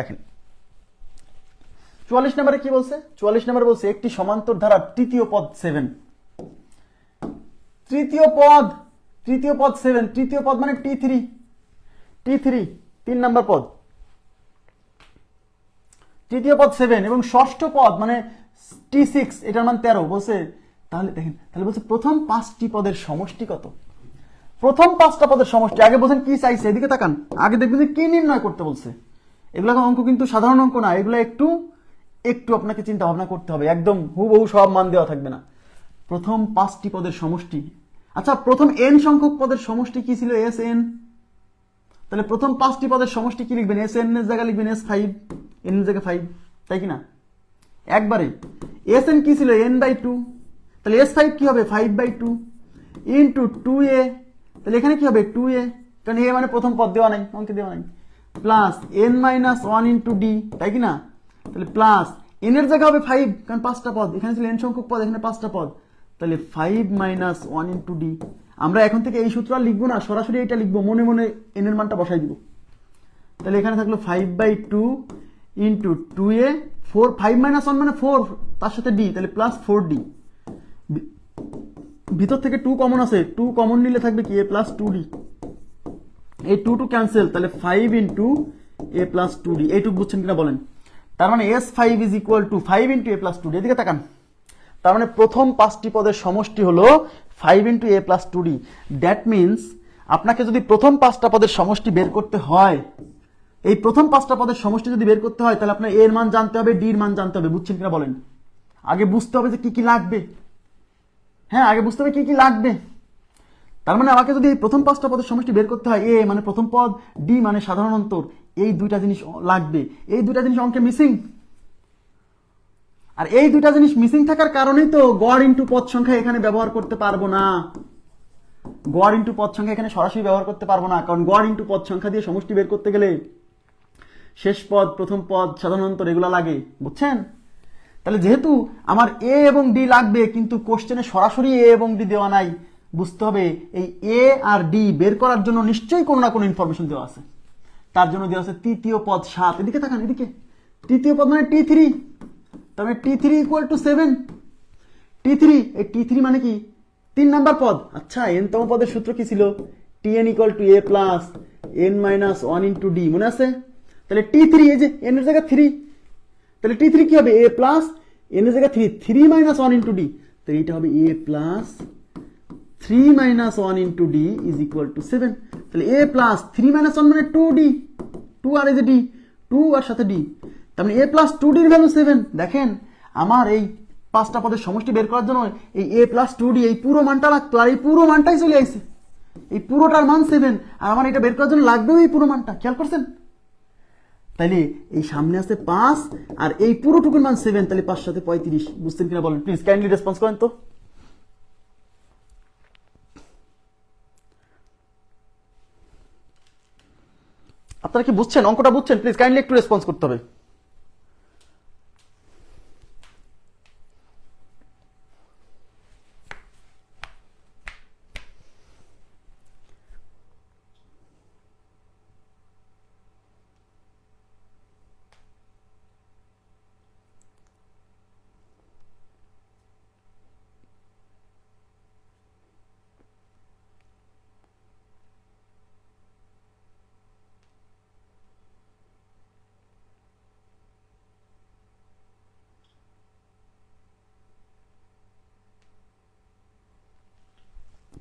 দেখেন। চুয়াল্লিশ নম্বরে কি বলছে? চুয়াল্লিশ নম্বরে বলছে, একটি সমান্তর ধারা তৃতীয় পদ সেভেন তৃতীয় পদ তৃতীয় পদ সেভেন তৃতীয় পদ মানে টি থ্রি টি থ্রি তিন নম্বর পদ। তৃতীয় পদ সেভেন এবং ষষ্ঠ পদ মানে টি সিক্স এটার মান তেরো। বলছে, তাহলে দেখেন, তাহলে বলছে প্রথম পাঁচটি পদের সমষ্টি কত? প্রথম পাঁচটা পদের সমষ্টি, আগে বলছেন কি চাইছে? এদিকে তাকান। আগে দেখবেন কি নির্ণয় করতে বলছে। এগুলো অঙ্ক কিন্তু সাধারণ অঙ্ক না, এগুলো একটু একটু আপনাকে চিন্তা ভাবনা করতে হবে, একদম হুবহু সব মান দেওয়া থাকবে না। প্রথম পাঁচটি পদের সমষ্টি। আচ্ছা প্রথম এন সংখ্যক পদের সমষ্টি কি ছিল? এস এন তাহলে প্রথম পাঁচটি পদের সমষ্টি কি লিখবেন? এস এন এর জায়গায় লিখবেন এস ফাইভ এন এর জায়গায় ফাইভ তাই কি না? একবারে এস এন কি ছিল? এন বাই টু তাহলে এস ফাইভ কি হবে? Five by two into two A তাহলে এখানে কি হবে? টু এ কারণ এ মানে প্রথম পদ দেওয়া নাই, অঙ্কে দেওয়া নাই। Plus N minus one into D তাই কি না তাহলে প্লাস এন এর জায়গা হবে ফাইভ কারণ পাঁচটা পদ। এখানে ছিল এন সংখ্যক পদ, এখানে পাঁচটা পদ। তাহলে five minus one into D আমরা এখন থেকে এই সূত্র আর লিখব না, সরাসরি এটা লিখব, মনে মনে এন এর মানটা বসাই দিব। তাহলে এখানে থাকল five by two into two A four five minus one মানে ফোর তার সাথে ডি তাহলে প্লাস ফোর ডি ভিতর থেকে টু কমন আছে টু কমন নিলে থাকবে কি? এ প্লাস টু ডি এই টু টু ক্যান্সেল তাহলে five into A plus two D এইটুকু বুঝছেন কিনা বলেন? তার মানে S five is equal to five into A plus two D এদিকে তাকান। তার মানে প্রথম পাঁচটি পদের সমষ্টি হলো five into A plus two D that means আপনাকে যদি প্রথম পাঁচটা পদের সমষ্টি বের করতে হয়, এই প্রথম পাঁচটা পদের সমষ্টি যদি বের করতে হয়, তাহলে আপনার এর মান জানতে হবে ডির মান জানতে হবে, বুঝছেন কিনা বলেন? আগে বুঝতে হবে যে কি কি লাগবে। হ্যাঁ আগে বুঝতে হবে কি কি লাগবে। তার মানে আমাকে যদি এই প্রথম পাঁচটা পদের সমষ্টি বের করতে হয়, এ মানে প্রথম পদ, ডি মানে সাধারণ অন্তর, এই দুইটা জিনিস লাগবে। এই দুইটা জিনিস অঙ্কে মিসিং। আর এই দুইটা জিনিস মিসিং থাকার কারণেই তো গড় ইন্টু পদ সংখ্যা এখানে ব্যবহার করতে পারব না। গড় ইন্টু পদ সংখ্যা এখানে সরাসরি ব্যবহার করতে পারব না, কারণ গড় ইন্টু পদ সংখ্যা দিয়ে সমষ্টি বের করতে গেলে শেষ পদ, প্রথম পদ, সাধারণ অন্তর এগুলো লাগে, বুঝছেন? তাহলে যেহেতু আমার এ এবং ডি লাগবে, কিন্তু কোশ্চেনে সরাসরি এ এবং ডি দেওয়া নাই বুঝতে হবে এই এ আর ডি বের করার জন্য নিশ্চয়ই কোনো না কোনো ইনফরমেশন দেওয়া আছে। তার জন্য দেওয়া আছে তৃতীয় পদ সাত। এদিকে তাকান, এদিকে। তৃতীয় পদ মানে টি থ্রি মানে T three equal to seven T three এই টি থ্রি মানে কি? তিন নাম্বার পদ। আচ্ছা এন তম পদের সূত্র কি ছিল? T N equal to A plus N minus one into D মনে আছে? তাহলে টি থ্রি এই যে এন এর জায়গা থ্রি তাহলে টি থ্রি কি হবে? এ প্লাস এন এর জায়গা three three minus one into D তাহলে এটা হবে A plus three minus one into D is equal to seven তাহলে A plus three minus one মানে টু ডি টু আর এই যে ডি টু আর সাথে ডি তার মানে এ প্লাস টু ডির ভ্যালু সেভেন দেখেন, আমার এই পাঁচটা পদের সমষ্টি বের করার জন্য এই এ প্লাস টু ডি এই পুরো মানটা লাগতো, আর এই পুরো মানটাই চলে আসছে এই পুরোটার মান সেভেন আর আমার এটা বের করার জন্য লাগবেও এই পুরো মানটা, খেয়াল করছেন? তাইলে এই সামনে আছে পাঁচ, আর এই পুরোটুকুর মান সেভেন তাহলে পাঁচ সাথে পঁয়ত্রিশ। বুঝতেন কিনা বলেন? প্লিজ কাইন্ডলি রেসপন্স করেন তো। আপনারা কি বুঝছেন? অঙ্কটা বুঝছেন? প্লিজ কাইন্ডলি একটু রেসপন্স করতে হবে।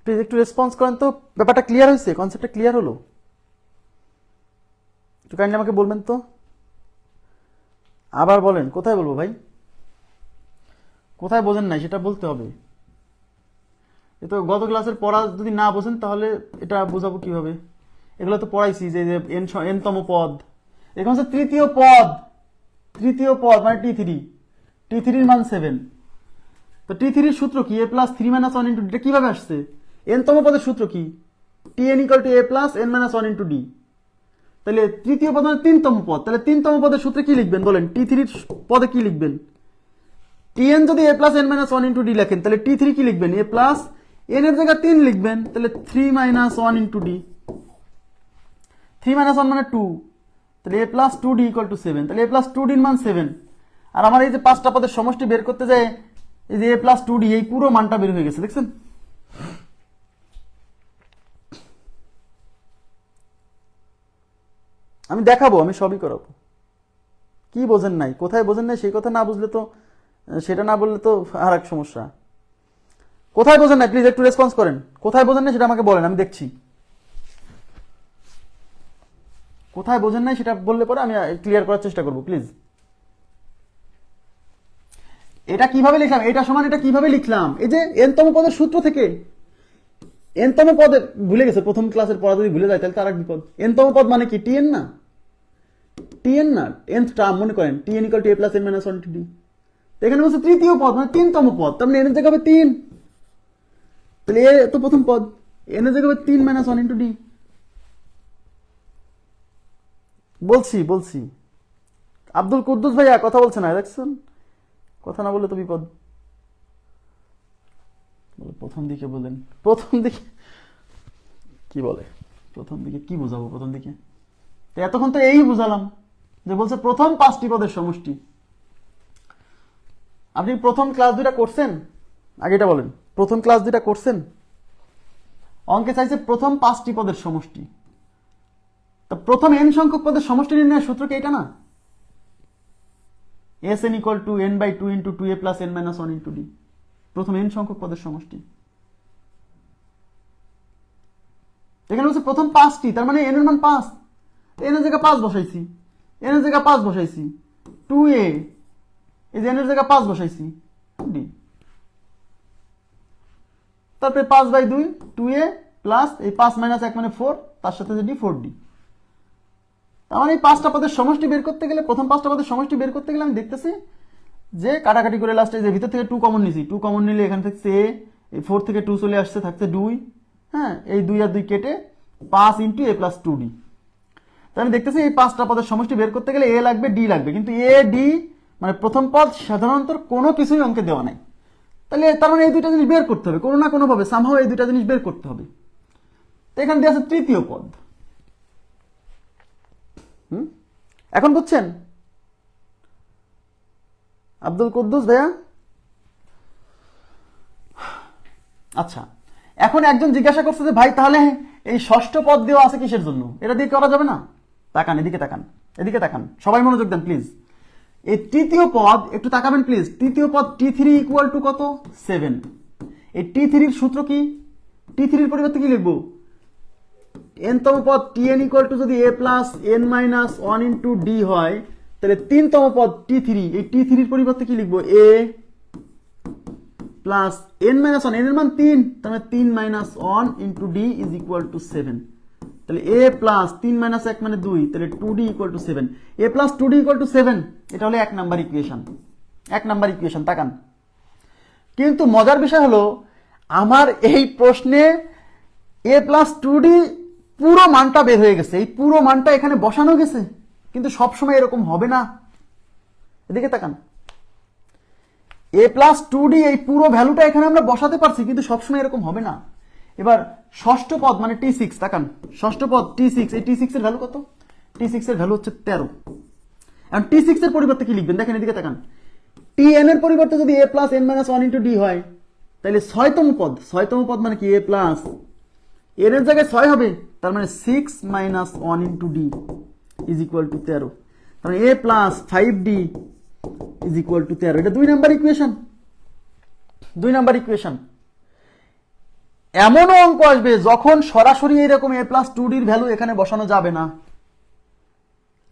প্লিজ একটু রেসপন্স করেন তো। ব্যাপারটা ক্লিয়ার হয়েছে কনসেপ্টটা ক্লিয়ার হলো। একটু কাইন্ডলি আমাকে বলবেন তো। আবার বলেন, কোথায় বলব ভাই? কোথায় বোঝেন নাই, সেটা বলতে হবে। এ তো গত ক্লাসের পড়া যদি না বোঝেন, তাহলে এটা বোঝাবো কীভাবে? এগুলো তো পড়াইছি, যে এন এনতম পদ। এখন হচ্ছে তৃতীয় পদ। তৃতীয় পদ মানে টি থ্রি টি থ্রির মান সেভেন তো টি থ্রির সূত্র কি? A plus three minus one into কীভাবে আসছে? এনতম পদের সূত্র কি? T N equal to A plus N minus one into D তাহলে তৃতীয় পদ মানে তিনতম পদ। তাহলে তিনতম পদের সূত্রে কি লিখবেন বলেন? টি থ্রির পদে কি লিখবেন? টি এন যদি A plus N minus one into D লেখেন, তাহলে টি থ্রি কি লিখবেন? এ প্লাস এন এর জায়গায় তিন লিখবেন, তাহলে three minus one into D three minus one মানে টু তাহলে A plus two D equal to seven তাহলে এ প্লাস টু ডির মান সেভেন আর আমার এই যে পাঁচটা পদের সমষ্টি বের করতে যায় এই যে এ প্লাস টু ডি এই পুরো মানটা বের হয়ে গেছে, দেখছেন? আমি দেখাবো, আমি সবই করাবো। কি বোঝেন নাই, কোথায় বোঝেন নাই, সেই কথা না বুঝলে তো সেটা না বললে তো আর এক সমস্যা। কোথায় বোঝেন নাই প্লিজ একটু রেসপন্স করেন। কোথায় বোঝেন নাই সেটা আমাকে বলেন, আমি দেখছি। কোথায় বোঝেন নাই সেটা বললে পরে আমি ক্লিয়ার করার চেষ্টা করব প্লিজ এটা কীভাবে লিখলাম? এটা সমান এটা কীভাবে লিখলাম? এই যে এনতম পদের সূত্র থেকে এনতম পদের ভুলে গেছে, প্রথম ক্লাসের পড়া যদি ভুলে যায়, তাহলে তার এক বিপদ। এনতম পদ মানে কি? টিএন না? টিএন না? এনথ টার্ম মনে করেন T N equal to A plus N minus one two D এখানে বলছে তৃতীয় পদ মানে তিনতম পদ, তার মানে এনের জায়গা হবে তিন। তাহলে এ তো প্রথম পদ এনের জায়গা হবে তিন মাইনাস ওয়ান ইন্টু ডি বলছি বলছি। আব্দুল কুদ্দুস ভাইয়া, কথা বলছে না, দেখছেন? কথা না বললে তো বিপদ। বলে, প্রথম দিকে বলেন। প্রথম দিকে কি বলে? প্রথম দিকে কি বোঝাবো প্রথম দিকে? তো এতক্ষণ তো এই বুঝালাম যে বলছে প্রথম পাঁচটি পদের সমষ্টি। আপনি প্রথম ক্লাস দুইটা করছেন? আগে এটা বলেন। প্রথম ক্লাস দুইটা করছেন? অঙ্কে চাইছে প্রথম পাঁচটি পদের সমষ্টি। তা প্রথম এন সংখ্যক পদের সমষ্টি নির্ণয়ের সূত্র কি এটা না? S N equal to N by two into two A plus N minus one into D প্রথম এন সংখ্যক পদের সমষ্টি। এখানে হচ্ছে প্রথম পাঁচটি, তার মানে এন মান পাঁচ। এন এর পাঁচ বসাইছি। এন এর পাঁচ বসাইছি। টু এ এই যে এন এর পাঁচ বসাইছি। ডি তারপরে পাঁচ বাই দুই টু এ প্লাস এই পাঁচ মাইনাস এক মানে ফোর তার সাথে যে ডি ফোর ডি তার মানে এই পাঁচটা পদের সমষ্টি বের করতে গেলে, প্রথম পাঁচটা পদের সমষ্টি বের করতে গেলে আমি দেখতেছি যে কাটাকাটি করে লাস্টে যে ভিতর থেকে টু কমন নিছি টু কমন নিলে এখান থেকে সে, এই ফোর থেকে টু চলে আসছে, থাকছে দুই হ্যাঁ? এই দুই আর দুই কেটে পাঁচ into A plus two D আমি দেখতেছি এই পাঁচটা পদের সমষ্টি বের করতে গেলে এ লাগবে ডি লাগবে। কিন্তু এ ডি মানে প্রথম পদ সাধারণত কোনো কিছুই অঙ্কে দেওয়া নাই। তাহলে তার মানে এই দুইটা জিনিস বের করতে হবে, কোনো না কোনোভাবে সামহাও এই দুইটা জিনিস বের করতে হবে। তো এখানে দিয়ে আছে তৃতীয় পদ। হুম? এখন বুঝছেন? আব্দুল কুদ্দুস ভাইয়া? আচ্ছা এখন একজন জিজ্ঞাসা করছে যে, ভাই, তাহলে এই ষষ্ঠ পদ দেওয়া আছে কিসের জন্য? এটা দিয়ে করা যাবে না? তাকান, এদিকে তাকান এদিকে তাকান। সবাই মনোযোগ দেন প্লিজ এই তৃতীয় পদ, একটু তাকাবেন প্লিজ তৃতীয় পদ টি থ্রি ইকুয়াল টু কত? সেভেন এই টি থ্রির সূত্র কি? টি থ্রির পরিবর্তে কি লিখব? এনতম পদ টি এন ইকুয়াল টু যদি A plus N minus one into D হয় তাহলে তিনতম পদ টি থ্রি এই টি থ্রির পরিবর্তে কি লিখব? এ প্লাস এন মাইনাস ওয়ানের মান তিন, তার মানে তিন minus one into D is equal to seven তাহলে এ প্লাস তিন মাইনাস এক মানে দুই, তাহলে two D equal to seven A plus two D equal to seven এটা হলো এক নাম্বার ইকুয়েশন এক নাম্বার ইকুয়েশন তাকান। কিন্তু মজার বিষয় হলো, আমার এই প্রশ্নে এ প্লাস টু ডি পুরো মানটা বের হয়ে গেছে, এই পুরো মানটা এখানে বসানো গেছে। কিন্তু সবসময় এরকম হবে না। এদিকে তাকান। এ প্লাস টু ডি এই পুরো ভ্যালুটা এখানে আমরা বসাতে পারছি, কিন্তু সবসময় এরকম হবে না। এবার ষষ্ঠ পদ মানে টি সিক্স তাকান। ষষ্ঠ পদ টি সিক্স এই টি সিক্স এর ভ্যালু কত? টি সিক্স এর ভ্যালু হচ্ছে তেরো। এখন টি সিক্স এর পরিবর্তে কি লিখবেন? দেখেন এদিকে তাকান। টি এন এর পরিবর্তে যদি A plus N minus one into D হয়, তাহলে ছয়তম পদ ছয়তম পদ মানে কি? এ প্লাস এন এর জায়গায় ছয় হবে, তার মানে six minus one into D is equal to তেরো মানে A plus five D is equal to তেরো এটা দুই নাম্বার ইকুয়েশন দুই নাম্বার ইকুয়েশন এমনও অঙ্ক আসবে, যখন সরাসরি এরকম এ প্লাস টু ডির ভ্যালু এখানে বসানো যাবে না।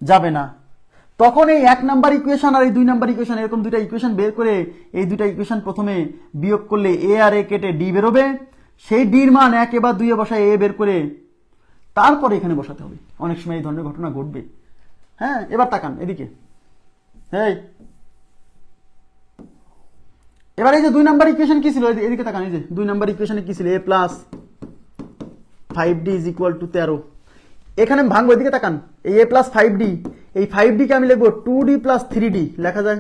যাবে না। তখন এই এক নাম্বার ইকুয়েশন আর এই দুই নাম্বার ইকুয়েশন এরকম দুইটা ইকুয়েশন বের করে এই দুইটা ইকুয়েশন প্রথমে বিয়োগ করলে এ আর এ কেটে ডি বেরোবে। সেই ডির মান একে বা দুইয়ে বসায় এ বের করে তারপরে এখানে বসাতে হবে। অনেক সময় এই ধরনের ঘটনা ঘটবে। হ্যাঁ এবার তাকান এদিকে। এই। এবার এই যে দুই নাম্বার ইকুয়েশন কি ছিল? এদিকে তাকান, এই যে দুই নাম্বার ইকুয়েশনে কি ছিল? A plus five D is equal to তেরো। এখানে ভাঙবো, এদিকে তাকান। এই এ প্লাস ফাইভ ডি এই ফাইভ ডিকে আমি লিখব two D plus three D লেখা যায়?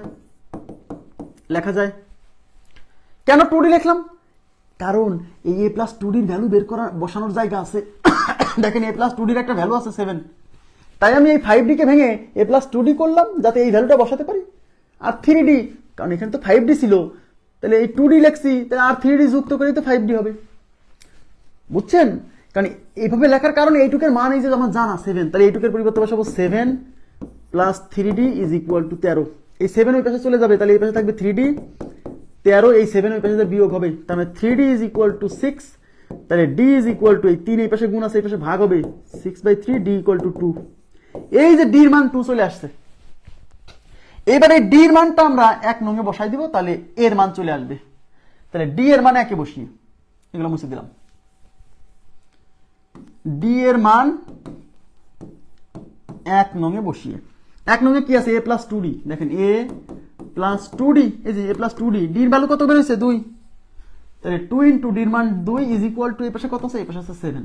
লেখা যায়? কেন টু ডি লিখলাম? কারণ এই এ প্লাস টু ডির ভ্যালু বের করা, বসানোর জায়গা আছে। দেখেন এ প্লাস টু ডির একটা ভ্যালু আছে সেভেন তাই আমি এই ফাইভ ডিকে ভেঙে এ প্লাস টু ডি করলাম, যাতে এই ভ্যালুটা বসাতে পারি। আর থ্রি ডি কারণ এখানে তো ফাইভ ডি ছিল। তাহলে এই টু ডি লেখছি, তাহলে আর থ্রি ডি যুক্ত করেই তো ফাইভ ডি হবে। বুঝছেন? কারণ এইভাবে লেখার কারণে এইটুকের মান এই যে আমার জানা সেভেন তাহলে এইটুকের পরিবর্তে বসাবো seven plus three D is equal to তেরো। এই সেভেন ওই পাশে চলে যাবে, তাহলে এই পাশে থাকবে থ্রি ডি তেরো, এই সেভেন ওই পাশে বিয়োগ হবে, তার মানে three D is equal to six তাহলে ডি ইজ ইকুয়াল টু এই তিন, এই পাশে গুণ আছে, এই পাশে ভাগ হবে six by three D equal to two two যে ডির মান টু চলে আসছে। এবার ডির মানটা আমরা এক নঙে বসাই দিব, তাহলে এর মান চলে আসবে। তাহলে ডি এর মান একে বসিয়ে, এগুলো মুছে দিলাম। ডি এর মান এক নঙে বসিয়ে। এক নঙে কি আছে? এ প্লাস টু ডি দেখেন এ প্লাস টু ডি এই যে এ প্লাস টু ডি ডির ভ্যালু কত বেরোচ্ছে দুই তাহলে টু ইন্টু ডির মান দুই ইজ ইকুয়াল টু এ পাশে কত আছে এ পাশে আছে সেভেন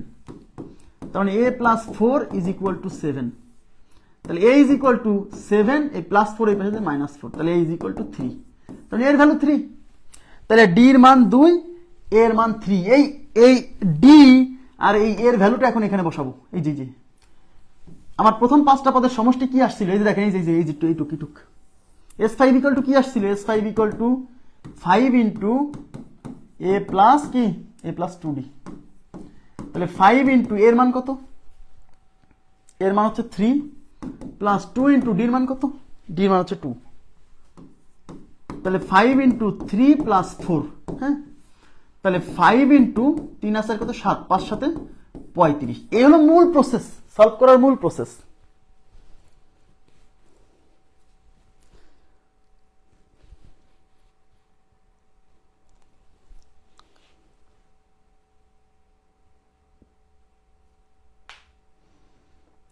মানে A plus four is equal to seven তাহলে A is equal to seven A plus four এই পাশে মাইনাস ফোর তাহলে A is equal to three তাহলে এর ভ্যালু থ্রি তাহলে ডির মান দুই এর মান থ্রি এই এই ডি আর এই এর ভ্যালুটা এখন এখানে বসাবো এই যে যে আমার প্রথম পাঁচটা পদের সমষ্টি কি আসছিল এই যে দেখেন এই যে এই যে এই যে এইটুক এইটুক এস ফাইভ ইকুয়াল টু কি আসছিল? S five equal to five into A plus কি? এ প্লাস টু ডি তাহলে ফাইভ ইন্টু এর মান কত? এর মান হচ্ছে থ্রি প্লাস টু ইন্টু ডির মান কত? ডির মান হচ্ছে টু তাহলে five into three plus four হ্যাঁ? তাহলে ফাইভ ইন্টু তিন আসার কত? সাত, পাঁচ সাথে পঁয়ত্রিশ। এই হলো মূল প্রসেস সলভ করার মূল প্রসেস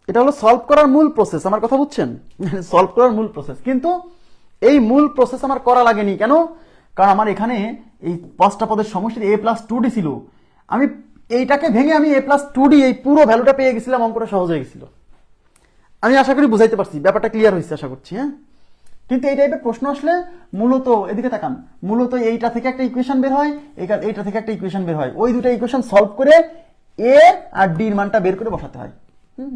এটা হলো সলভ করার মূল প্রসেস আমার কথা বুঝছেন? সলভ করার মূল প্রসেস কিন্তু এই মূল প্রসেস আমার করা লাগেনি, কেন? কারণ আমার এখানে এই পাঁচটা পদের সমষ্টির এ প্লাস টু ডি ছিল। আমি এইটাকে ভেঙে আমি এ প্লাস টু ডি এই পুরো ভ্যালুটা পেয়ে গেছিলাম, অঙ্কটা সহজ হয়ে গেছিল। আমি আশা করি বুঝাইতে পারছি, ব্যাপারটা ক্লিয়ার হয়েছে আশা করছি হ্যাঁ? কিন্তু এই টাইপের প্রশ্ন আসলে মূলত, এদিকে তাকান, মূলত এইটা থেকে একটা ইকুয়েশন বের হয়, এইটা থেকে একটা ইকুয়েশন বের হয়। ওই দুটো ইকুয়েশন সলভ করে এ আর ডির মানটা বের করে বসাতে হয়। হুম?